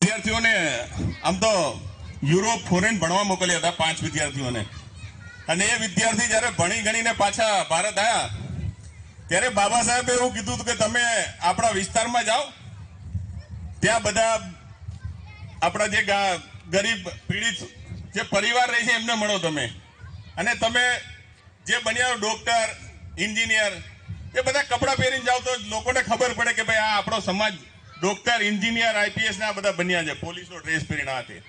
વિદ્યાર્થીઓને આમ તો યુરોપ ફોરેન ભણવા મોકલ્યા હતા પાંચ વિદ્યાર્થીઓને. અને એ વિદ્યાર્થી જ્યારે ભણી ગણીને પાછા ભારત આવ્યા ત્યારે બાબા સાહેબે એવું કીધું હતું કે તમે આપણા વિસ્તારમાં જાઓ, ત્યાં બધા આપણા જે ગરીબ પીડિત જે પરિવાર રહે છે એમને મળો તમે. અને તમે જે બન્યા ડોક્ટર એન્જિનિયર એ બધા કપડાં પહેરીને જાઓ તો લોકોને ખબર પડે કે ભાઈ આ આપણો સમાજ ડોક્ટર, એન્જિનિયર, આઈપીએસ ને બધા બન્યા છે. પોલીસનો ડ્રેસ પહેરીને આ તે.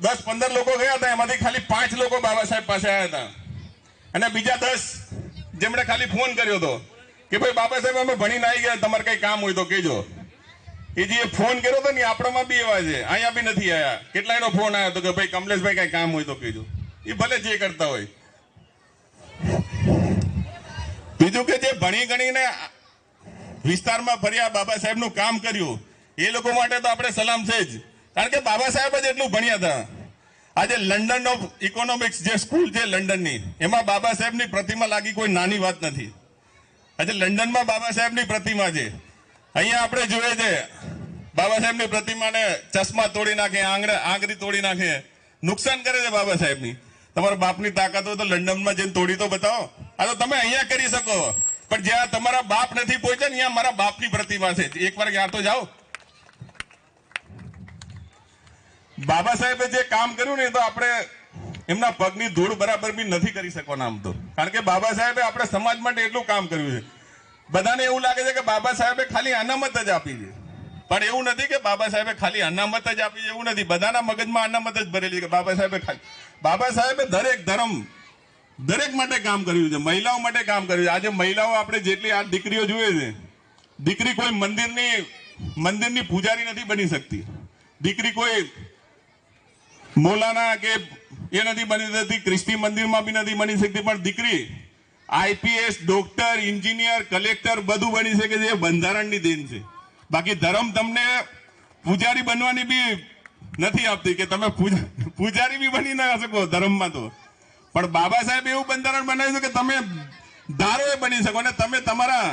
દસ, પંદર લોકો ગયા હતા, એમાંથી ખાલી પાંચ લોકો બાબા સાહેબ પાસે આવ્યા હતા. અને બીજા દસ જેમણે ખાલી ફોન કર્યો હતો કે ભાઈ, બાબા સાહેબ, અમે ભણીને આવી ગયા, તમારે કઈ કામ હોય તો કહેજો. એ જે ફોન કર્યો હતો ને આપણામાં બી એવા છે. અહીંયા બી નથી આયા. કેટલાયનો ફોન આવ્યો હતો કે ભાઈ, કમલેશભાઈ કઈ કામ હોય તો કહેજો. એ ભલે જે કરતા હોય. બીજું કે જે ભણી ગણીને વિસ્તારમાં ફર્યા, બાબા સાહેબનું કામ કર્યું. એ લોકો માટે તો આપણે સલામ છે જ. કારણ કે બાબા સાહેબ જ એટલું ભણ્યા હતા. આજે લંડન ઓફ ઇકોનોમિક્સ જે સ્કૂલ છે લંડનની, એમાં બાબા સાહેબની પ્રતિમા લાગી કોઈ નાની વાત નથી. આજે લંડનમાં બાબા સાહેબની પ્રતિમા છે. અહીંયા આપણે જોઈએ છે, બાબા સાહેબની પ્રતિમાને ચશ્મા તોડી નાખે, આંગળે, આંગળી તોડી નાખે. નુકસાન કરે છે બાબા સાહેબની. તમારા બાપની તાકાત હોય તો લંડનમાં જઈને તોડી તો બતાવો. આ તો તમે અહીંયા કરી શકો. પણ જ્યાં તમારા બાપ નથી પહોંચ્યા ને, ત્યાં મારા બાપની પ્રતિમા છે. એકવાર ત્યાં તો જાઓ. બાબા સાહેબે જે કામ કર્યું ને તો આપણે એમના પગની ધૂળ બરાબર બી નથી કરી શકવાના આમ તો. કારણ કે બાબા સાહેબે આપણે સમાજ માટે એટલું કામ કર્યું છે. બધાને એવું લાગે છે કે બાબા સાહેબે ખાલી અનામત જ આપી છે. પણ એવું નથી કે બાબા સાહેબે ખાલી અનામત જ આપી છે, એવું નથી. બધાના મગજમાં અનામત જ ભરેલી કે બાબા સાહેબે ખાલી બાબા સાહેબે દરેક ધર્મ દરેક માટે કામ કર્યું છે, મહિલાઓ માટે કામ કર્યું છે. આજે મહિલાઓ આપણે જેટલી આ દીકરીઓ જોઈએ છે, દીકરી કોઈ મંદિરની મંદિરની પૂજારી નથી બની શકતી. દીકરી કોઈ મોલાના કે એ નથી બની શકતી ક્રિસ્તી મંદિરમાં બી નથી બની શકતી, પણ દીકરી આઈપીએસ, ડોક્ટર, એન્જિનિયર, કલેક્ટર બધું બની શકે છે, એ બંધારણની દેન છે. બાકી ધર્મ તમને પૂજારી બનવાની બી નથી આપતી કે તમે પૂજારી બી બની ના શકો ધર્મમાં તો. પણ બાબા સાહેબ એવું બંધારણ બનાવ્યું કે તમે ધારો એ બની શકો અને તમે તમારા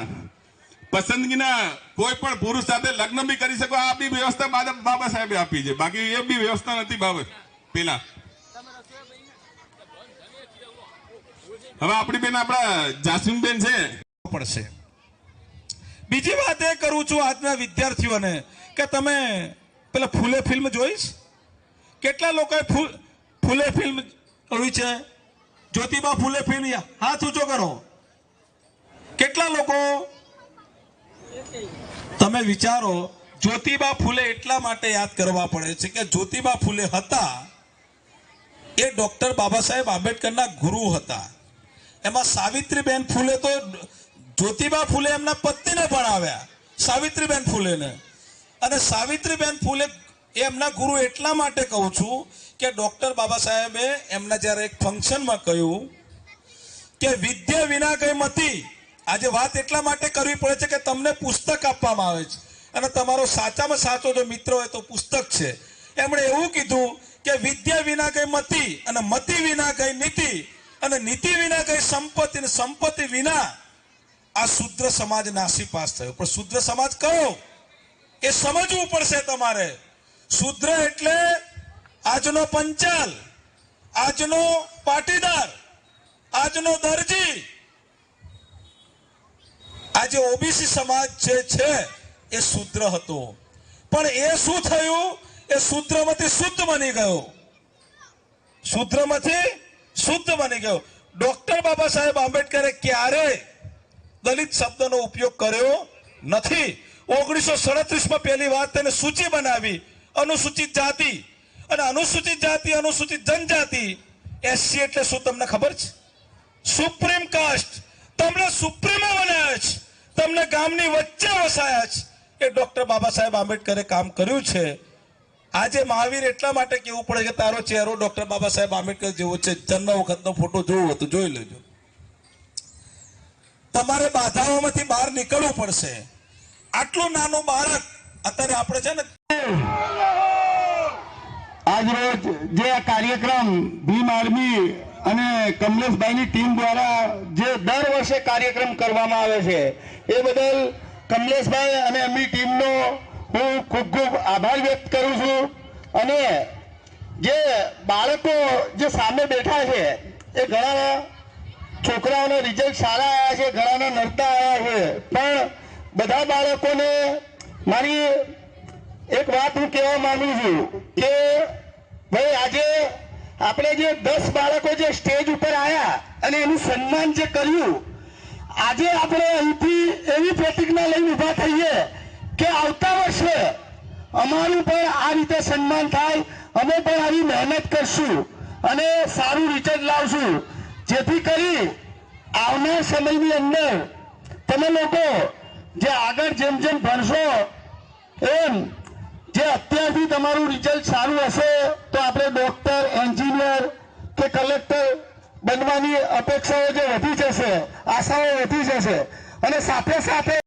પસંદગીના કોઈ પણ પુરુષ સાથે લગ્ન બી કરી શકો. આ બી વ્યવસ્થા બાબા સાહેબે આપી છે. બાકી એ બી વ્યવસ્થા નથી બાબત પેલા. હવે આપણી બેન આપણા જાસીમબેન છે. પડશે. બીજી વાત એ કરું છું આજના વિદ્યાર્થીઓને કે તમે પેલા ફૂલે ફિલ્મ જોઈશ? કેટલા લોકોએ ફૂલે ફિલ્મ જોઈ છે? જ્યોતિબા ફૂલે યા- હાથ ઊંચો કરો. કેટલા લોકો? તમે વિચારો, જ્યોતિબા ફૂલે એટલા માટે યાદ કરવા પડે છે કે જ્યોતિબા ફૂલે હતા એ ડોક્ટર બાબા સાહેબ આંબેડકરના ગુરુ હતા. એમાં સાવિત્રીબેન ફૂલે તો જ્યોતિબા ફૂલે એમના પત્નીને ભણાવ્યા, સાવિત્રીબેન ફૂલેને. અને સાવિત્રીબેન ફૂલે એ એમના ગુરુ એટલા માટે કહું છું કે ડોક્ટર બાબા સાહેબે એમના જ્યારે એક ફંક્શનમાં કહ્યું કે વિદ્યા વિના કઈ મતી, આજે વાત એટલા માટે કરવી પડે છે કે તમને પુસ્તક આપવામાં આવે છે. અને તમારો સાચામાં સાચો જો મિત્ર હોય તો પુસ્તક છે. એમણે એવું કીધું કે વિદ્યા વિના કઈ મતી અને મતી વિના કઈ નીતિ અને નીતિ વિના કઈ સંપત્તિ અને સંપત્તિ વિના આ શુદ્ર સમાજ નાસીપાસ થયો. પણ શુદ્ર સમાજ કયો? એ સમજવું પડશે તમારે. શુદ્ર એટલે આજનો પંચાલ, આજનો પાટીદાર, આજનો દરજી. આજે ઓબીસી સમાજ જે છે, એ શુદ્ર હતો. પણ એ શું થયું? એ શુદ્રમાંથી શુદ્ધ બની ગયો. શુદ્રમાંથી શુદ્ધ બની ગયો. ડોક્ટર બાબા સાહેબ આંબેડકરે ક્યારે દલિત શબ્દનો ઉપયોગ કર્યો નથી? ઓગણીસો સડત્રીસમાં પહેલી વાત તેને સૂચિ બનાવી. અનુસૂચિત જાતિ. અને અનુસૂચિત જાતિ, અનુસૂચિત જનજાતિ, એસસી એટલે શું તમને ખબર છે? સુપ્રીમ કાસ્ટ તમને સુપ્રીમો બનાવ્યા છે. તમને ગામની વચ્ચે વસાયા છે. એ ડોક્ટર બાબા સાહેબ આંબેડકરે કામ કર્યું છે. આજે મહાવીર એટલા માટે કેવું પડે કે તારો ચહેરો ડોક્ટર બાબા સાહેબ આંબેડકર જેવો છે. જન્મ વખતનો ફોટો જોવો તો જોઈ લેજો. તમારે બાધાઓમાંથી બહાર નીકળવું પડશે. આટલું નાનું બાળક, અત્યારે આપણે છે ને આજરોજ જે આ કાર્યક્રમ ભીમ આર્મી અને કમલેશભાઈની ટીમ દ્વારા જે દર વર્ષે કાર્યક્રમ કરવામાં આવે છે, એ બદલ કમલેશભાઈ અને એમની ટીમનો હું ખૂબ ખૂબ આભાર વ્યક્ત કરું છું. અને જે બાળકો જે સામે બેઠા છે, એ ઘણા છોકરાઓના રિઝલ્ટ સારા આવ્યા છે, ઘણાના નડતા આવ્યા છે. પણ બધા બાળકોને મારી એક વાત હું કહેવા માંગુ છું કે ભાઈ, આજે આપણે જે દસ બાળકો જે સ્ટેજ ઉપર આવ્યા અને એનું સન્માન જે કર્યું, આજે આપણે અહીંથી એવી પ્રતિજ્ઞા લઈને ઊભા થઈએ કે આવતા વર્ષે અમારું પણ આ રીતે સન્માન થાય, અમે પણ આવી મહેનત કરશું અને સારું રિઝલ્ટ લાવશું. જેથી કરી આવનાર સમયની અંદર તમે લોકો જે આગળ જેમ જેમ ભણશો એમ જે અત્યારથી તમારું રિઝલ્ટ સારું હશે, તો આપણે ડોક્ટર એન્જિનિયર કે કલેક્ટર બનવાની અપેક્ષાઓ જે વધી જશે, આશાઓ વધી જશે. અને સાથે સાથે